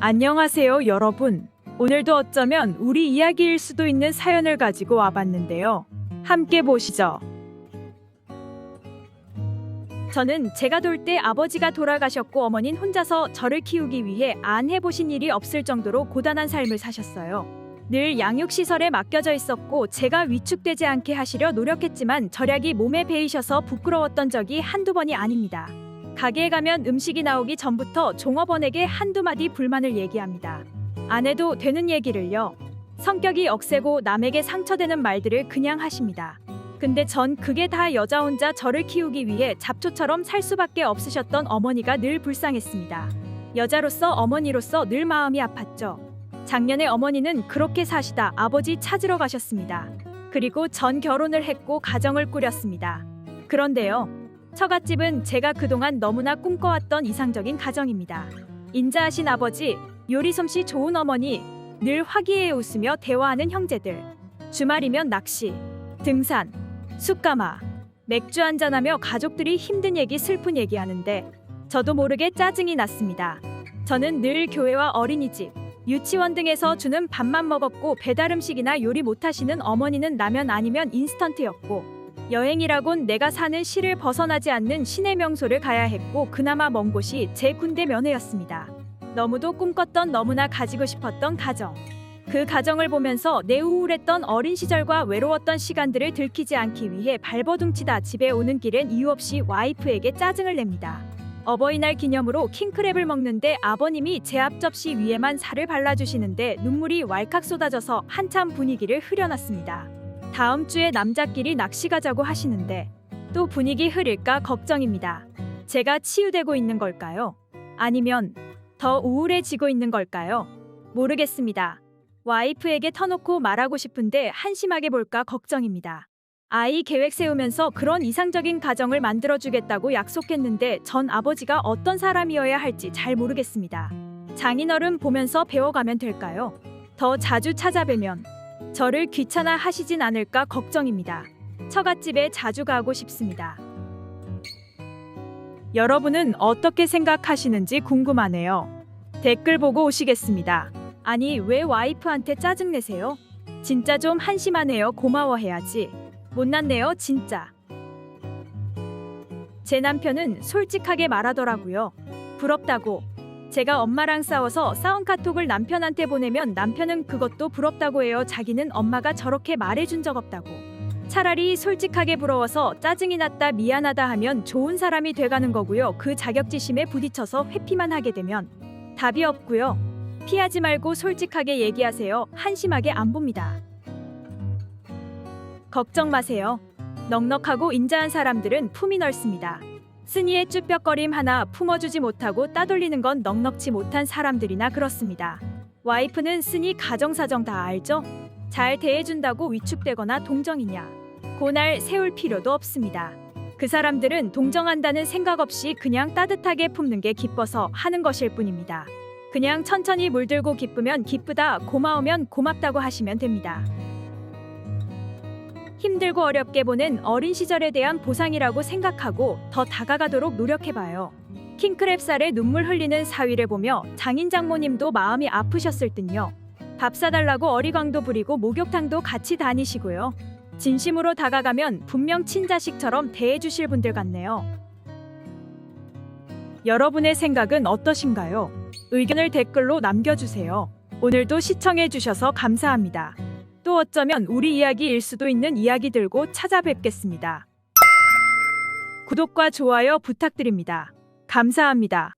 안녕하세요, 여러분. 오늘도 어쩌면 우리 이야기일 수도 있는 사연을 가지고 와봤는데요. 함께 보시죠. 저는 제가 돌 때 아버지가 돌아가셨고 어머닌 혼자서 저를 키우기 위해 안 해보신 일이 없을 정도로 고단한 삶을 사셨어요. 늘 양육시설에 맡겨져 있었고 제가 위축되지 않게 하시려 노력했지만 절약이 몸에 배이셔서 부끄러웠던 적이 한두 번이 아닙니다. 가게에 가면 음식이 나오기 전부터 종업원에게 한두 마디 불만을 얘기합니다. 안 해도 되는 얘기를요. 성격이 억세고 남에게 상처되는 말들을 그냥 하십니다. 근데 전 그게 다 여자 혼자 저를 키우기 위해 잡초처럼 살 수밖에 없으셨던 어머니가 늘 불쌍했습니다. 여자로서 어머니로서 늘 마음이 아팠죠. 작년에 어머니는 그렇게 사시다 아버지 찾으러 가셨습니다. 그리고 전 결혼을 했고 가정을 꾸렸습니다. 그런데요. 처갓집은 제가 그동안 너무나 꿈꿔왔던 이상적인 가정입니다. 인자하신 아버지, 요리 솜씨 좋은 어머니, 늘 화기애애 웃으며 대화하는 형제들. 주말이면 낚시, 등산, 숯가마, 맥주 한잔하며 가족들이 힘든 얘기 슬픈 얘기하는데 저도 모르게 짜증이 났습니다. 저는 늘 교회와 어린이집, 유치원 등에서 주는 밥만 먹었고 배달 음식이나 요리 못하시는 어머니는 라면 아니면 인스턴트였고 여행이라곤 내가 사는 시를 벗어나지 않는 시내 명소를 가야 했고 그나마 먼 곳이 제 군대 면회였습니다. 너무도 꿈꿨던 너무나 가지고 싶었던 가정. 그 가정을 보면서 내 우울했던 어린 시절과 외로웠던 시간들을 들키지 않기 위해 발버둥치다 집에 오는 길엔 이유 없이 와이프에게 짜증을 냅니다. 어버이날 기념으로 킹크랩을 먹는데 아버님이 제 앞 접시 위에만 살을 발라주시는데 눈물이 왈칵 쏟아져서 한참 분위기를 흐려놨습니다. 다음 주에 남자끼리 낚시 가자고 하시는데 또 분위기 흐릴까 걱정입니다. 제가 치유되고 있는 걸까요? 아니면 더 우울해지고 있는 걸까요? 모르겠습니다. 와이프에게 터놓고 말하고 싶은데 한심하게 볼까 걱정입니다. 아이 계획 세우면서 그런 이상적인 가정을 만들어주겠다고 약속했는데 전 아버지가 어떤 사람이어야 할지 잘 모르겠습니다. 장인어른 보면서 배워가면 될까요? 더 자주 찾아뵈면 저를 귀찮아 하시진 않을까 걱정입니다. 처갓집에 자주 가고 싶습니다. 여러분은 어떻게 생각하시는지 궁금하네요. 댓글 보고 오시겠습니다. 아니, 왜 와이프한테 짜증내세요? 진짜 좀 한심하네요. 고마워해야지. 못났네요, 진짜. 제 남편은 솔직하게 말하더라고요. 부럽다고. 제가 엄마랑 싸워서 싸운 카톡을 남편한테 보내면 남편은 그것도 부럽다고 해요. 자기는 엄마가 저렇게 말해준 적 없다고. 차라리 솔직하게 부러워서 짜증이 났다 미안하다 하면 좋은 사람이 돼가는 거고요. 그 자격지심에 부딪혀서 회피만 하게 되면 답이 없고요. 피하지 말고 솔직하게 얘기하세요. 한심하게 안 봅니다. 걱정 마세요. 넉넉하고 인자한 사람들은 품이 넓습니다. 스니의 쭈뼛거림 하나 품어주지 못하고 따돌리는 건 넉넉지 못한 사람들이나 그렇습니다. 와이프는 스니 가정사정 다 알죠? 잘 대해준다고 위축되거나 동정이냐. 고날 세울 필요도 없습니다. 그 사람들은 동정한다는 생각 없이 그냥 따뜻하게 품는 게 기뻐서 하는 것일 뿐입니다. 그냥 천천히 물들고 기쁘면 기쁘다, 고마우면 고맙다고 하시면 됩니다. 힘들고 어렵게 보낸 어린 시절에 대한 보상이라고 생각하고 더 다가가도록 노력해봐요. 킹크랩 살에 눈물 흘리는 사위를 보며 장인 장모님도 마음이 아프셨을 듯요. 밥 사달라고 어리광도 부리고 목욕탕도 같이 다니시고요. 진심으로 다가가면 분명 친자식처럼 대해주실 분들 같네요. 여러분의 생각은 어떠신가요? 의견을 댓글로 남겨주세요. 오늘도 시청해주셔서 감사합니다. 또 어쩌면 우리 이야기일 수도 있는 이야기 들고 찾아뵙겠습니다. 구독과 좋아요 부탁드립니다. 감사합니다.